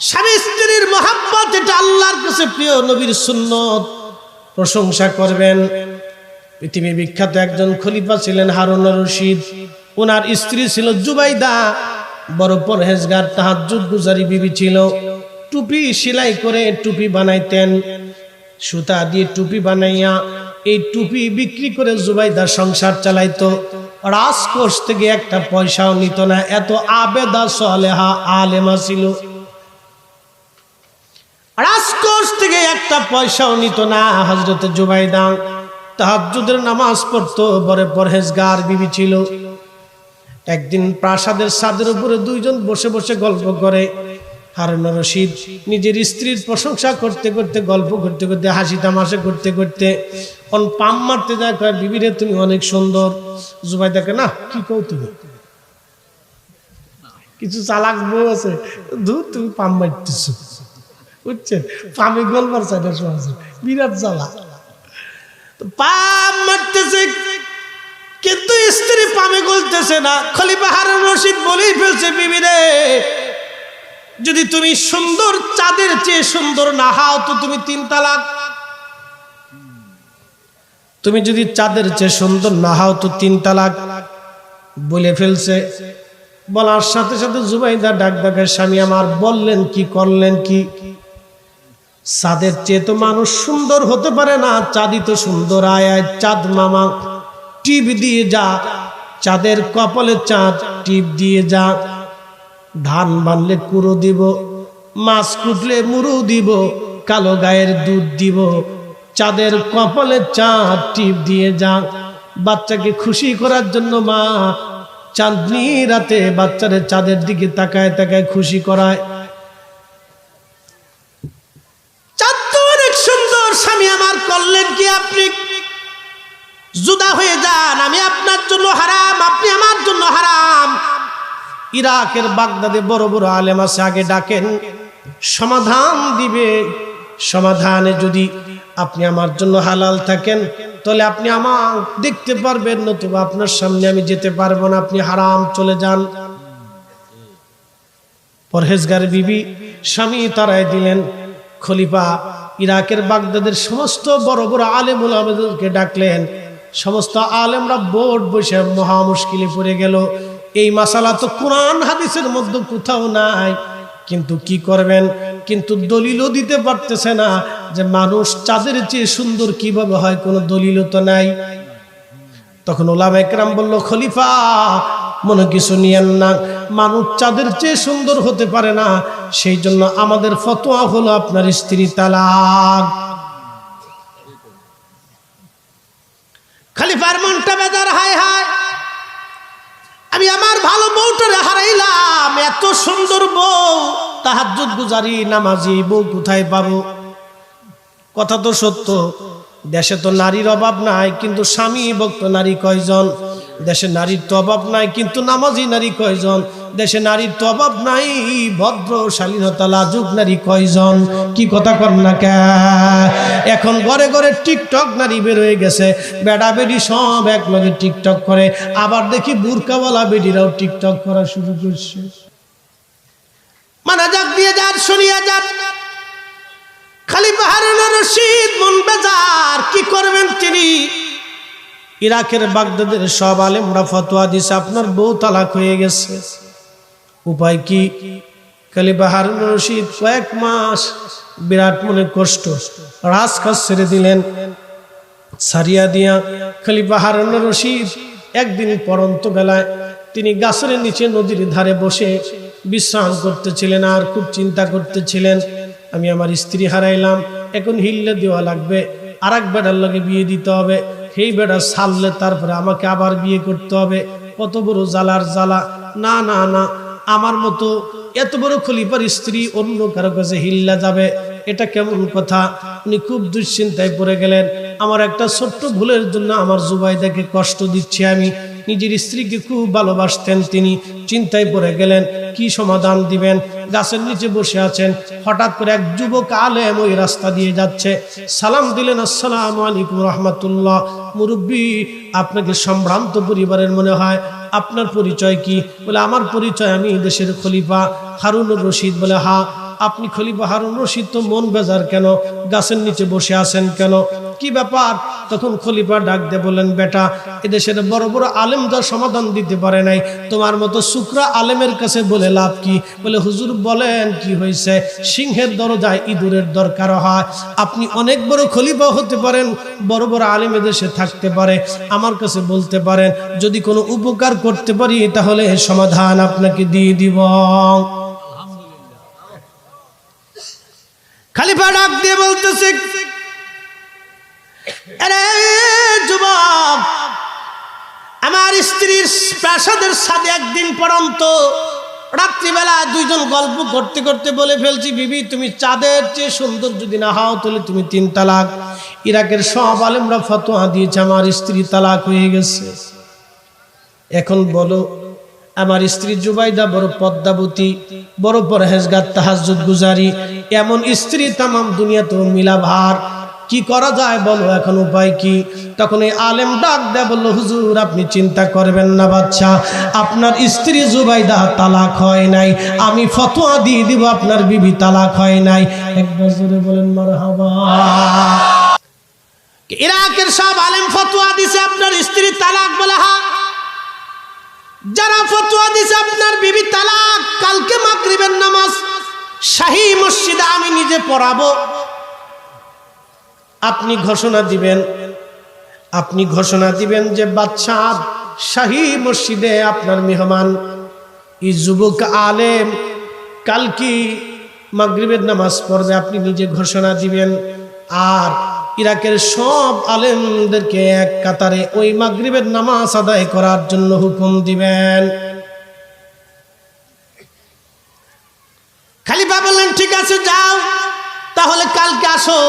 স্বামী স্ত্রীর মহাব্বত এটা আল্লাহর কাছে প্রিয়, নবীর সুন্নত। প্রশংসা করবেন। পৃথিবীর বিখ্যাত একজন খলিফা ছিলেন হারুন রশিদ। ওনার স্ত্রী ছিল জুবাইদা। বড় পরহেজগার, তাহাজ্জুদ গুজারি বিবি ছিল। টুপি সেলাই করে টুপি বানাইতেন। সুতা দিয়ে টুপি বানাইয়া এই টুপি বিক্রি করে জুবাইদা সংসার চালাইতো। রাজকোষ থেকে একটা পয়সাও নিত না। এত আবেদা সলেহা আলেমা ছিল। রাজকোষ থেকে একটা পয়সাও নিত না হজরত জুবাইদা। তাহাজ্জুদের নামাজ পড়তো বড় পরহেজগার বিবি ছিল। একদিন প্রাসাদের ছাদের উপরে দুইজন বসে বসে গল্প করে। হারুন রশিদ নিজের স্ত্রীর প্রশংসা করতে করতে, গল্প করতে করতে, হাসি তামাশা করতে করতে, অন পাম মারতে যায়। কয় বিবিরে তুমি অনেক সুন্দর। জুবাই দেখে না, কি কৌ তুমি? কিছু চালাক বউ আছে। ধুর, তুমি পাম মারতেছো। বুঝছেন? পামে গলবার চাইটা বিরাট জ্বালা। পাম মারতেছে, কিন্তু স্ত্রী পামে গলতেছে না। খলিফা হারুন রশিদ বলেই ফেলছে বিবিরে যদি তুমি সুন্দর, চাঁদের চেয়ে সুন্দর না হাও, তো তুমি তিন তালাক। তুমি যদি চাঁদের চেয়ে সুন্দর না হাও, তো তিন তালাক। বলে ফেলছে। বলার সাথে সাথে জুবাইদা ডাক ডাকের স্বামী আমার বললেন কি, করলেন কি? চাঁদের চেয়ে তো মানুষ সুন্দর হতে পারে না চাঁদি তো সুন্দর আয় আয় চাঁদ মামা। টিপ দিয়ে যা, চাঁদের কপালে চাঁদ, টিপ দিয়ে যা। ধান বানলে কুড়ো দিব, মাছ কুটলে মুড়ো দিব, কালো গায়ের দুধ দিব। চাঁদের কপালে চাঁদ, টিপ দিয়ে যা। বাচ্চাকে খুশি করার জন্য মা চাঁদনি রাতে বাচ্চারে চাঁদের দিকে তাকায় তাকায় খুশি করায়। করলেন কি আপনি? জুদা হয়ে যান, আমি আপনার জন্য হারাম, আপনি আমার জন্য হারাম। ইরাকের বাগদাদে বড় বড় আলেম আছে, আগে ডাকেন, সমাধান দিবে। সমাধানে যদি আপনি আমার জন্য হালাল থাকেন, তাহলে আপনি আমার দেখতে পারবেন, নতুবা আপনার সামনে আমি যেতে পারব না, আপনি হারাম চলে যান। পরহেজগার বিবি স্বামী তারাই দিলেন, খলিফা ইরাকের বাগদাদের সমস্ত বড় বড় আলেমুল আবেদকে ডাকলেন। সমস্ত আলেমরা বোর্ড বসে মহা মুশকিলে পড়ে গেল। এই মাসালা তো কোরআন হাদিসের মধ্যে কোথাও নাই। কিন্তু কি করবেন? কিন্তু দলিলও দিতে পারতেছে না যে মানুষ চাঁদের চেয়ে সুন্দর কীভাবে হয়, কোনো দলিলও তো নাই। তখন ওলাম একরাম বলল, খলিফা মনে কিছু নিয়েন না। মানুষ চাঁদের চেয়ে সুন্দর হতে পারে না। সেই জন্য আমাদের ফতোয়া হলো আপনার স্ত্রী তালাক। খলিফার মনটা বেজার, হায় হায়। আমি আমার ভালো বউটারে হারাইলাম। এত সুন্দর বউ। তাহাজ্জুদ গুজারি নামাজি, বউ কোথায় পাবো? কথা তো সত্য। দেশে তো নারীর অভাব নাই, কিন্তু স্বামী ভক্ত নারী কয়জন? দেশে নারীর তো অভাব নাই, কিন্তু নামাজি নারী কয়জন? দেশে নারীর তো অভাব নাই, ভদ্র শালীনতা লাজুক নারী কয়জন? কি কথা কর না কে? এখন ঘরে ঘরে টিকটক নারী বের হয়ে গেছে, বেড়া বেডি সব এক লগে টিকটক করে, আবার দেখি বুরকাওয়ালা বেডিরাও টিকটক করা শুরু করছে। মানা যাক দিয়ে যান শুনিয়া যান খালি হারুন রশিদ মন বেজার। কি করবেন তিনি? ইরাকের বাগদাদের সব আলেমরা ফতোয়া দিছে, আপনার বউ তালাক হয়ে গেছে। উপায় কি? খালিফা হারুন রশিদ কয়েক মাস বিরাট মনে কষ্ট রাজকাজ ছেড়ে দিলেন। সারিয়া দিয়া খালিফা হারুন রশিদ একদিন পরন্ত বেলায় তিনি গাছের নিচে নদীর ধারে বসে বিশ্রাম করতেছিলেন আর খুব চিন্তা করতেছিলেন। আমি আমার স্ত্রী হারাইলাম, এখন হিল্লে দেওয়া লাগবে। আর এক বেটার লগে বিয়ে দিতে হবে। সেই বেটা সারলে তারপরে আমাকে আবার বিয়ে করতে হবে। কত বড় জ্বালার জ্বালা। না না না, আমার মতো এত বড় খলিফার স্ত্রী অন্য কারও কাছে হিল্লা যাবে? এটা কেমন কথা? উনি খুব দুশ্চিন্তায় পড়ে গেলেন। আমার একটা ছোট্ট ভুলের জন্য আমার জুবাইদাকে কষ্ট দিচ্ছি আমি। নিজের স্ত্রীকে খুব ভালোবাসতেন তিনি। চিন্তায় পড়ে গেলেন, কি সমাধান দিবেন? গাছের নিচে বসে আছেন, হঠাৎ করে এক যুবক আলেম ওই রাস্তা দিয়ে যাচ্ছে। সালাম দিলেন, আসসালাম আলাইকুম রহমতুল্লাহ। মুরব্বী, আপনাকে সম্ভ্রান্ত পরিবারের মনে হয়? আপনার পরিচয় কি? বলে, আমার পরিচয় আমি দেশের খলিফা হারুনুর রশিদ। বলে, হা আপনি খলিফা হারুন রশিদ তো মন বেজার কেন? গাছের নিচে বসে আছেন কেন? কি ব্যাপার? তখন খলিফা ডাক দিয়ে বললেন, বেটা, এদেশের বড় বড় আলেম যা সমাধান দিতে পারে নাই, তোমার মতো শুক্রা আলেমের কাছে বলে লাভ কি? বলে, হুজুর, বলেন কি হয়েছে? সিংহের দরজায় ইঁদুরের দরকার হয়। আপনি অনেক বড় খলিফা হতে পারেন, বড় বড় আলেম এদেশে থাকতে পারে। আমার কাছে বলতে পারেন, যদি কোনো উপকার করতে পারি, তাহলে সমাধান আপনাকে দিয়ে দিব। খালিফা ডাক দিয়ে বলতেছে যুবক, আমার স্ত্রীর প্রাসাদের সাথে একদিন পরন্ত রাত্রিবেলা দুইজন গল্প করতে করতে বলে ফেলছি, বিবি, তুমি চাঁদের চেয়ে সুন্দর যদি না হও, তাহলে তুমি তিন তালাক। ইরাকের সব আলেমরা ফতোয়া দিয়েছে, আমার স্ত্রী তালাক হয়ে গেছে। এখন বলো আমার স্ত্রী জুবাইদা বড় পদ্মাবতী, বড় পরহেজগার তাহাজুদ গুজারি, এমন স্ত্রী তামাম দুনিয়াতেও মিলাভার। কি করা যায় বলো, এখন উপায় কি? তখন এই আলেম ডাক দেয় বলল, হুজুর, আপনি চিন্তা করবেন না বাচ্চা, আপনার স্ত্রী জুবাইদা তালাক হয় নাই। আমি ফতোয়া দিয়ে দিব, আপনার বিবি তালাক হয় নাই। একবার জোরে বলেন মার ইরাকের সব আলেম ফতোয়া দিছে, আপনার স্ত্রী তালাক বলে হা যারা ফতোয়া দিছে আপনার বিবি তালাক, কালকে মাগরিবের নামাজ, শাহী মসজিদে আমি নিজে পড়াবো। আপনি ঘোষণা দিবেন, আপনি ঘোষণা দিবেন যে বাচ্চা শাহী মসজিদে আপনার মেহমান। এই যুবক আলেম কালকি মাগরিবের নামাজ পড়বে, আপনি নিজে ঘোষণা দিবেন। আর ইরাকের সব আলেমদেরকে এক কাতারে ওই মাগরিবের নামাজ আদায় করার জন্য হুকুম দিবেন। খালিফা বললেন, ঠিক আছে, যাও। তাহলে কালকে আসো।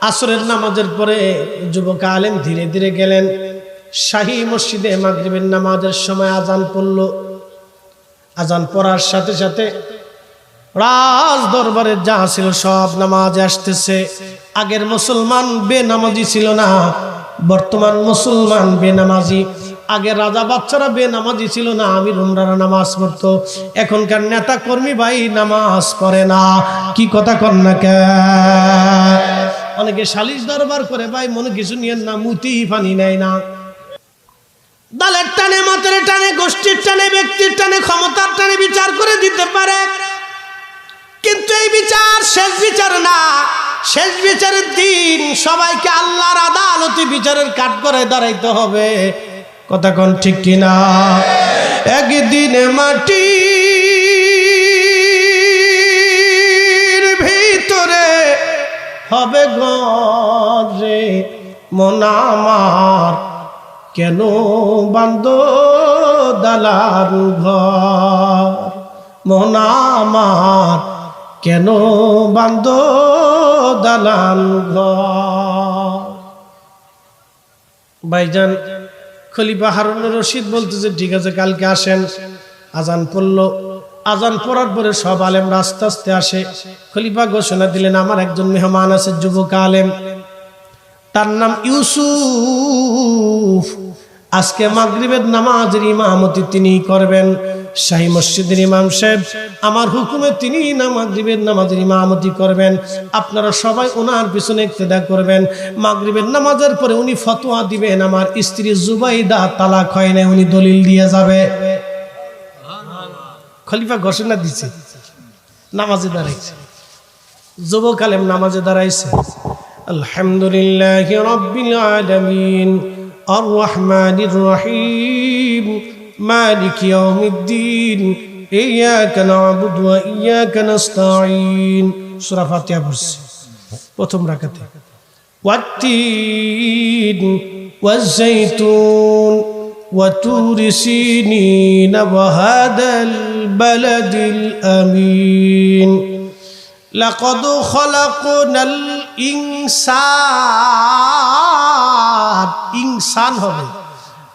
আসরের নামাজের পরে যুবক আলেম ধীরে ধীরে গেলেন। শাহী মসজিদে মাগরিবের নামাজের সময় আজান পড়ল। আজান পড়ার সাথে সাথে রাজ দরবারে যা ছিল সব নামাজ আসতেছে। আগের মুসলমান বেনামাজি ছিল না। বর্তমান মুসলমান বেনামাজি। আগে রাজা বাচ্চারা বেনামাজি ছিল না। আমি রুমরারা নামাজ পড়তো। এখনকার নেতা কর্মী ভাই নামাজ পড়ে না। কি কথা না কে? অনেকে সালিশ দরবার করে, ভাই, মনে কিছু নিয়ে না, মুতি পানি নেয় না। দলের টানে মাতের টানে, গোষ্ঠীর টানে, ব্যক্তির টানে, ক্ষমতার টানে বিচার করে দিতে পারে। কিন্তু এই বিচার শেষ বিচার না। শেষ বিচারের দিন সবাইকে আল্লাহর আদালতে বিচারের কাঠ করে দাঁড়াইতে হবে। কথা কোন ঠিক কিনা? একদিনে মাটি ভিতরে হবে গরে মনামার কেন বান্দ দালার ঘর? মনামার কেন বান্দ ঘর। ভাইজান, খলিফা হারুন রশিদ বলতেছে, ঠিক আছে, কালকে আসেন। আজান পড়ল। আজান পড়ার পরে সব আলেম আস্তে আস্তে আসে। খলিফা ঘোষণা দিলেন, আমার একজন মেহমান আছে, যুবক আলেম। তার নাম ইউসুফ। আজকে মাগরিবের নামাজের ইমামতি তিনি করবেন। শাহী মসজিদের ইমাম সাহেব, আমার হুকুমে তিনি না মাগরিবের নামাজের ইমামতি করবেন। আপনারা সবাই ওনার পিছনে ইক্তেদা করবেন। মাগরিবের নামাজের পরে উনি ফতোয়া দিবেন, আমার স্ত্রী জুবাইদা তালাক হয় না উনি দলিল দিয়ে যাবে। খলিফা ঘোষণা দিছে, নামাজে দাঁড়াইছে। যুবক আলেম নামাজে দাঁড়াইছে। আলহামদুলিল্লাহ রব্বিল আলামিন আর রহমানির রহিম। মালিক ইয়াউমিদ্দিন ইয়্যাকা না'বুদু ওয়া ইয়্যাকা নাস্তাঈন সূরা ফাতিহা পড়ছে প্রথম রাকাতে ওয়াত্তিন ওয়াজ-জাইতুন وتور سينين وهذا البلد الأمين لقد خلقنا الإنسان إنسان হবে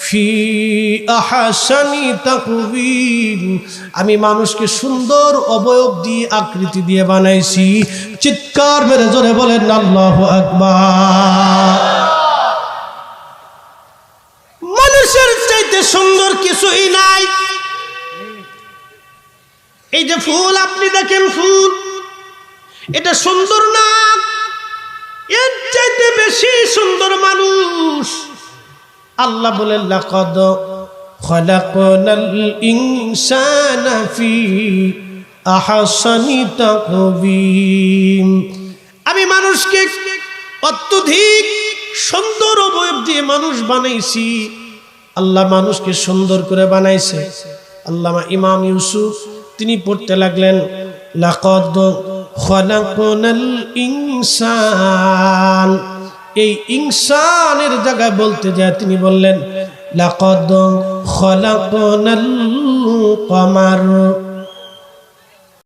ফি আহাসানি তাকবীর আমি মানুষকে সুন্দর অবয়ব দিয়ে আকৃতি দিয়ে বানাইছি। চিৎকার মেরে জোরে বলেন, আল্লাহু আকবার। মানুষের চাইতে সুন্দর কিছুই নাই। এই যে ফুল, আপনি দেখেন ফুল। এটা সুন্দর না। এর চাইতে বেশি সুন্দর মানুষ। আল্লাহ বলেন লাকাদ খলাকনাল ইনসানা ফি আহসানি তাকবীম আমি মানুষকে অত্যধিক সুন্দর অবয়ব দিয়ে মানুষ বানাইছি। আল্লাহ মানুষকে সুন্দর করে বানাইছে। আল্লামা ইমাম ইউসুফ, তিনি পড়তে লাগলেন, লাকদ খলাকনাল ইনসান। এই ইনসানের জায়গায় বলতে যায় তিনি বললেন লাকদ খলাকনাল কমার